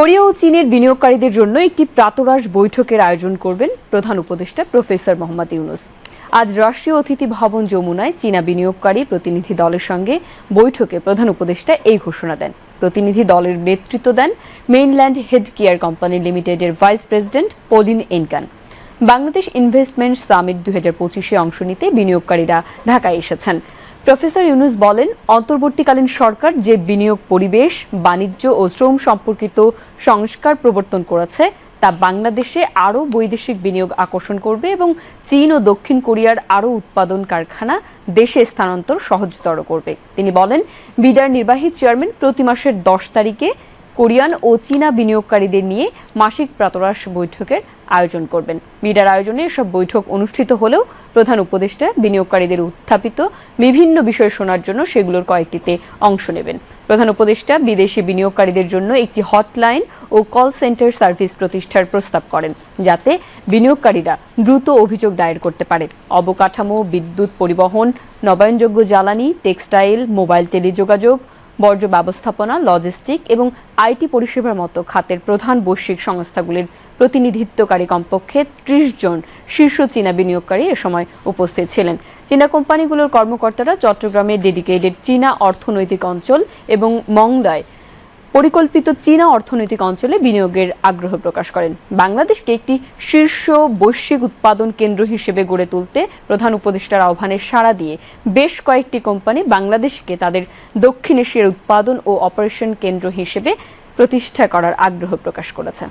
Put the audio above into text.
Korea ও চীনের বিনিয়োগকারীদের জন্য একটি প্রাতরাশ বৈঠকের আয়োজন করবেন প্রধান উপদেষ্টা প্রফেসর মোহাম্মদ ইউনুস। আজ রাষ্ট্রীয় অতিথি ভবন যমুনায় চীনা বিনিয়োগকারী প্রতিনিধি দলের সঙ্গে বৈঠকে প্রধান উপদেষ্টা এই ঘোষণা দেন। প্রতিনিধি দলের নেতৃত্ব দেন মেইনল্যান্ড হেড কেয়ার কোম্পানি লিমিটেডের ভাইস প্রেসিডেন্ট পলিন এনকান। বাংলাদেশ ইনভেস্টমেন্ট সামিট দুই হাজার পঁচিশে অংশ নিতে বিনিয়োগকারীরা ঢাকায় এসেছেন। প্রফেসর ইউনুস বলেন, অন্তর্বর্তীকালীন সরকার যে বিনিয়োগ পরিবেশ, বাণিজ্য ও শ্রম সম্পর্কিত সংস্কার প্রবর্তন করেছে, তা বাংলাদেশে আরও বৈদেশিক বিনিয়োগ আকর্ষণ করবে এবং চীন ও দক্ষিণ কোরিয়ার আরও উৎপাদন কারখানা দেশে স্থানান্তর সহজতর করবে। তিনি বলেন বিডার নির্বাহী চেয়ারম্যান প্রতি মাসের দশ তারিখে কোরিয়ান ও চীনা বিনিয়োগকারীদের নিয়ে মাসিক প্রাতরাশ বৈঠকের আয়োজন করবেন। মিডার আয়োজনে এসব বৈঠক অনুষ্ঠিত হলেও প্রধান উপদেষ্টা বিনিয়োগকারীদের উত্থাপিত বিভিন্ন বিষয় শোনার জন্য সেগুলোর কয়েকটিতে অংশ নেবেন। প্রধান উপদেষ্টা বিদেশি বিনিয়োগকারীদের জন্য একটি হটলাইন ও কল সেন্টার সার্ভিস প্রতিষ্ঠার প্রস্তাব করেন, যাতে বিনিয়োগকারীরা দ্রুত অভিযোগ দায়ের করতে পারে। অবকাঠামো, বিদ্যুৎ পরিবহন, নবায়নযোগ্য জ্বালানি, টেক্সটাইল, মোবাইল টেলিযোগাযোগ বর্জ্য ব্যবস্থাপনা লজিস্টিক এবং আইটি পরিষেবার মতো খাতের প্রধান বৈশ্বিক সংস্থাগুলির প্রতিনিধিত্বকারী কমপক্ষে ত্রিশ জন শীর্ষ চীনা বিনিয়োগকারী এ সময় উপস্থিত ছিলেন। চীনা কোম্পানিগুলোর কর্মকর্তারা চট্টগ্রামে ডেডিকেটেড চীনা অর্থনৈতিক অঞ্চল এবং মংদায় পরিকল্পিত চীনা অর্থনৈতিক অঞ্চলে বিনিয়োগের আগ্রহ প্রকাশ করেন। বাংলাদেশকে একটি শীর্ষ বৈশ্বিক উৎপাদন কেন্দ্র হিসেবে গড়ে তুলতে প্রধান উপদেষ্টার আহ্বানে সাড়া দিয়ে বেশ কয়েকটি কোম্পানি বাংলাদেশকে তাদের দক্ষিণ এশিয়ার উৎপাদন ও অপারেশন কেন্দ্র হিসেবে প্রতিষ্ঠা করার আগ্রহ প্রকাশ করেছে।